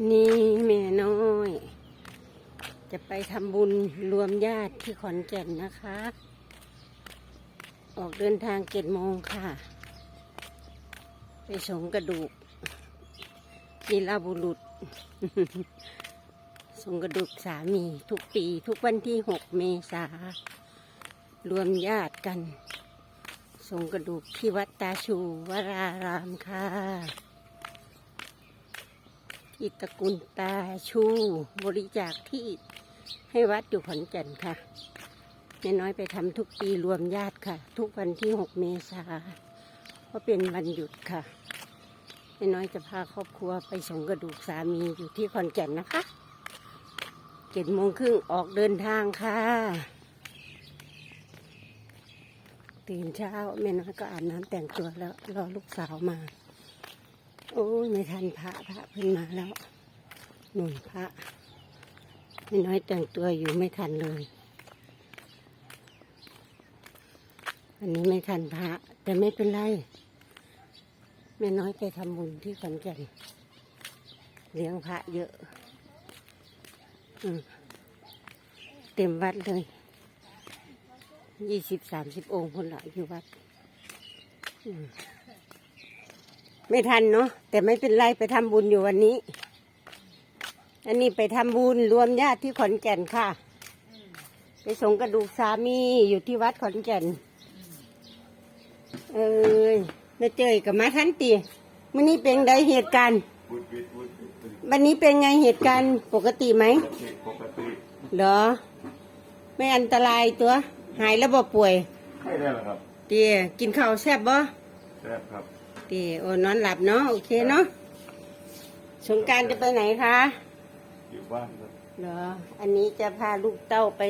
นนี้แม่น้อย จะไปทำบุญรวมญาติที่ขอนแก่นนะคะ ออกเดินทางเจ็ดโมงค่ะ ไปสงกระดูกกีลาบุรุษ สงกระดูกสามีทุกปีทุกวันที่หกเมษารวมญาติกัน สงกระดูกที่วัดตาชูวรารามค่ะ ที่ตกุลตาชูบริจาคที่ให้วัดอยู่ขอนแก่นค่ะแม่น้อยไปทำทุกปีรวมญาติค่ะ ทุกวันที่หกเมษาเพราะเป็นวันหยุดค่ะแม่น้อยจะพาครอบครัวไปส่งกระดูกสามีอยู่ที่ขอนแก่นนะคะเจ็ดโมงครึ่งออกเดินทางค่ะ ตื่นเช้าแม่น้อยก็อาบน้ำแต่งตัวแล้วรอลูกสาวมา โอ้ยไม่ทันพระพระเพิ่นมาแล้วหนุ่มพระไม่น้อยแต่งตัวอยู่ไม่ทันเลย อันนี้ไม่ทันพระ แต่ไม่เป็นไรแม่น้อยไปทำบุญที่ขอนแก่นเลี้ยงพระเยอะอเต็มวัดเลยยี่สิบสามสิบองค์คนละอยู่วัด อืม ไม่ทันเนาะแต่ไม่เป็นไรไปทำบุญอยู่วันนี้ อันนี้ไปทำบุญรวมญาติที่ขอนแก่นค่ะ ไปส่งกระดูกสามีอยู่ที่วัดขอนแก่น เอ้ยมาเจอกับมาทันตีมื่อนี้เป็นไงเหตุการณ์วุดวิดวุดวิดวันนี้เป็นไงเหตุการณ์ปกติไหมโอเคปกติเหรอ ไม่อันตรายตัว หายแล้วบ่ป่วย ไม่ได้หรอกครับเตียกินข้าวแซ่บบ่แซ่บครับ เตียโอ้นอนหลับเนาะโอเคเนาะสงกรารจะไปไหนคะ อยู่บ้านครับเหรอ อันนี้จะพาลูกเต้าไป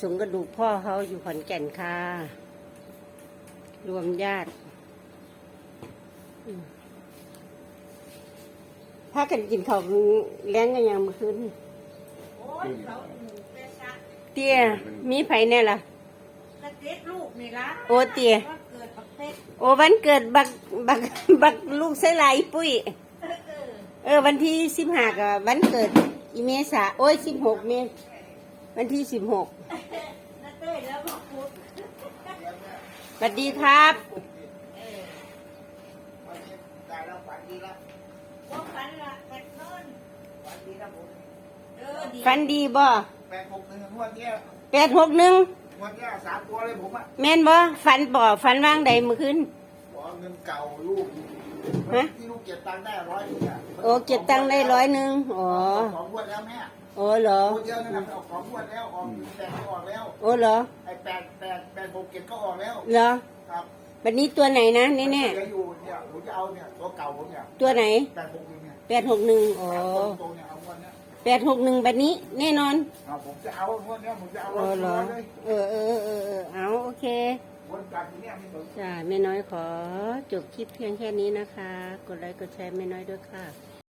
สงกระดูกพ่อเขาอยู่ขอนแก่นค่ะ รวมญาติอืมพากันกินข้าวแล้งกันยังเมื่อคืนนี่เตี้ยมีไผแน่ล่ะ กระเด็ดลูกนี่ละโอ้เตี้ย ว่า โอ้วันเกิดบักบักบักลูกไส้ไหลายปุ้ย เออ วันที่สิบห้ากับวันเกิดอีเมษาโอ้ยสิบหกเมษวันที่สิบหกนัเต้ยแล้วบอกพูดสวัสดีครับว่าฝันละเป็นนอนเออดีฟันดีบ่แปดหกหนึ่ง งวดเนี้ยแปดหกหนึ่งงวดเนี้ยสามตัวเลยผมอะแม่นบ่ฟันบ่ฟันว่างใดเมื่อคืนบอกเอาเงินเก่าลูกฮะที่ลูกเก็บตังค์ได้ร้อยหนึงอะโอ้เก็บตังค์ได้ร้อยหนึ่งอ๋อสองงวดแล้วแม่โอ้เหรอ งวดเดียวนั่นนะเอาสองงวดแล้วออกแปดก็ออกแล้วโอ้เหรอไอ้แปดแปดแปดหกเก็บก็ออกแล้วเหรอครับวันนี้ตัวไหนนะแน่เหลืออยู่เนี่ยผมจะเอาเนี่ยตัวเก่าผมเนี่ยๆตัวไหนแปดหกหนึ่งเนี่ยแปดหกหนึ่งอ๋อ ตรงๆเนี่ยเอางวดเนี้ย แปดหกหนึ่งแบบนี้ แน่นอนเอาผมจะเอางวดเนี้ยผมจะเอาโอ้เหรอเลยเออเออเออเออเอาโอเค วนกลับที่เนี่ยไม่สน จ้าแม่น้อยขอจบคลิปเพียงแค่นี้นะคะ กดไลค์กดแชร์แม่น้อยด้วยค่ะ